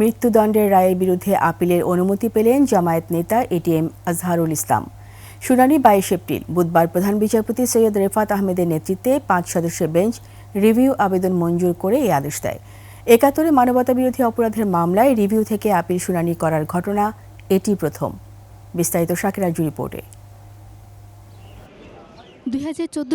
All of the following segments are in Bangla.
মৃত্যুদণ্ডের রায়ের বিরুদ্ধে আপিলের অনুমতি পেলেন জামায়াত নেতা এটিএম আজহারুল ইসলাম। শুনানি বাইশ এপ্রিল, বুধবার প্রধান বিচারপতি সৈয়দ রেফাত আহমেদের নেতৃত্বে পাঁচ সদস্যের বেঞ্চ রিভিউ আবেদন মঞ্জুর করে এই আদেশ দেয়। একাত্তরে মানবতাবিরোধী অপরাধের মামলায় রিভিউ থেকে আপিল শুনানি করার ঘটনা এটি প্রথম। বিস্তারিত শাকিরা জু রিপোর্টে। দুই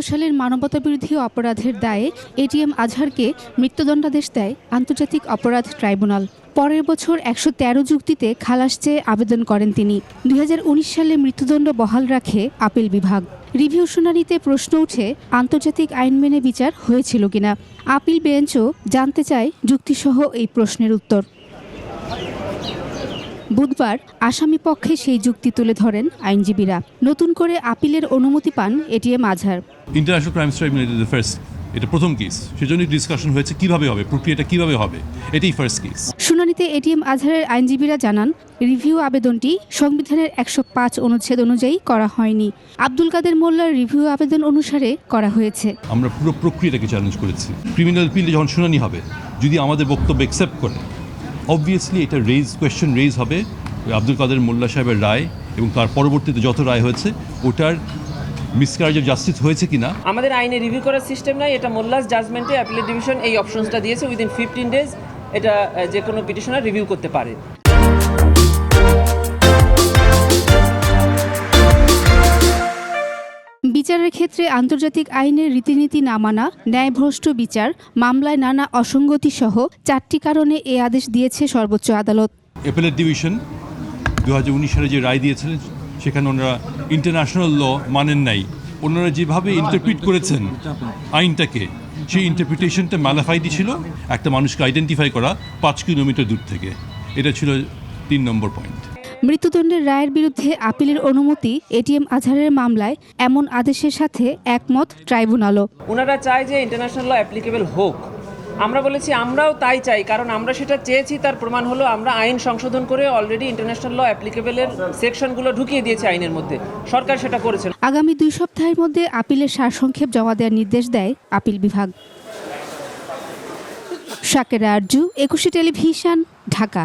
সালের মানবতাবিরোধী অপরাধের দায়ে এটিএম আজহারকে মৃত্যুদণ্ডাদেশ দেয় আন্তর্জাতিক অপরাধ ট্রাইব্যুনাল। পরের বছর একশো তেরো যুক্তিতে খালাস চেয়ে আবেদন করেন তিনি। দুই সালে মৃত্যুদণ্ড বহাল রাখে আপিল বিভাগ। রিভিউ শুনানিতে প্রশ্ন উঠে আন্তর্জাতিক আইন মেনে বিচার হয়েছিল কিনা। আপিল বেঞ্চও জানতে চায় যুক্তিসহ এই প্রশ্নের উত্তর। বুধবার আসামি পক্ষে সেই যুক্তি তুলে ধরেন আইনজীবীরা। নতুন করে আপিলের অনুমতি পান এটিএম আজহার। ইন্টারন্যাশনাল ট্রাইব্যুনাল এটা ফার্স্ট এটা প্রথম কেস সেজন্য ডিসকাশন হয়েছে কীভাবে হবে প্রক্রিয়াটা কীভাবে হবে? এটাই ফার্স্ট কেস শুনানিতে এটিএম আজহারের আইনজীবীরা জানান রিভিউ আবেদনটি সংবিধানের একশো পাঁচ অনুচ্ছেদ অনুযায়ী করা হয়নি। আব্দুল কাদের মোল্লার রিভিউ আবেদন অনুসারে করা হয়েছে। আমরা পুরো প্রক্রিয়াটাকে চ্যালেঞ্জ করেছি। ক্রিমিনাল পিলে যখন শুনানি হবে যদি আমাদের বক্তব্য অ্যাকসেপ্ট করে অবভিয়াসলি এটা রেজ কোয়েশ্চেন রেজ হবে। আব্দুল কাদের মোল্লা সাহেবের রায় এবং তার পরবর্তীতে যত রায় হয়েছে ওটার মিসক্যারেজ অফ জাস্টিস হয়েছে কিনা? আমাদের আইনে রিভিউ করার সিস্টেম নাই এটা মোল্লাস জাজমেন্টে অ্যাপিলেট ডিভিশন এই অপশনসটা দিয়েছে উইদিন ফিফটিন ডেজ এটা যে কোনো পিটিশনার রিভিউ করতে পারে। বিচারের ক্ষেত্রে আন্তর্জাতিক আইনের রীতিনীতি না মানা ন্যায়ভ্রষ্ট বিচার মামলায় নানা অসঙ্গতি সহ চারটি কারণে এ আদেশ দিয়েছে সর্বোচ্চ আদালত। অ্যাপেলেট ডিভিশন দু সালে যে রায় দিয়েছিলেন সেখানে ওনারা ইন্টারন্যাশনাল ল মানেন নাই। ওনারা যেভাবে ইন্টারপ্রিট করেছেন আইনটাকে সেই ইন্টারপ্রিটেশনটা ম্যালাফাইডি ছিল একটা মানুষকে আইডেন্টিফাই করা পাঁচ কিলোমিটার দূর থেকে। এটা ছিল তিন নম্বর পয়েন্ট মৃত্যুদণ্ডের রায়ের বিরুদ্ধে আপিলের অনুমতি এটিএম আজহারের মামলায় এমন আদেশের সাথে একমত ট্রাইব্যুনালও। ওনারা চায় যে ইন্টারন্যাশনাল ল অ্যাপ্লিকেবল হোক। আমরা বলেছি আমরাও তাই চাই, কারণ আমরা সেটা চেয়েছি, তার প্রমাণ হলো আমরা আইন সংশোধন করে অলরেডি ইন্টারন্যাশনাল ল অ্যাপ্লিকেবলের সেকশনগুলো ঢুকিয়ে দিয়েছে আইনের মধ্যে। সরকার সেটা করেছে। আগামী দুই সপ্তাহের মধ্যে আপিলের সারসংক্ষেপ জমা দেওয়ার নির্দেশ দেয় আপিল বিভাগ। শাকেরা আরজু, একুশে টেলিভিশন, ঢাকা।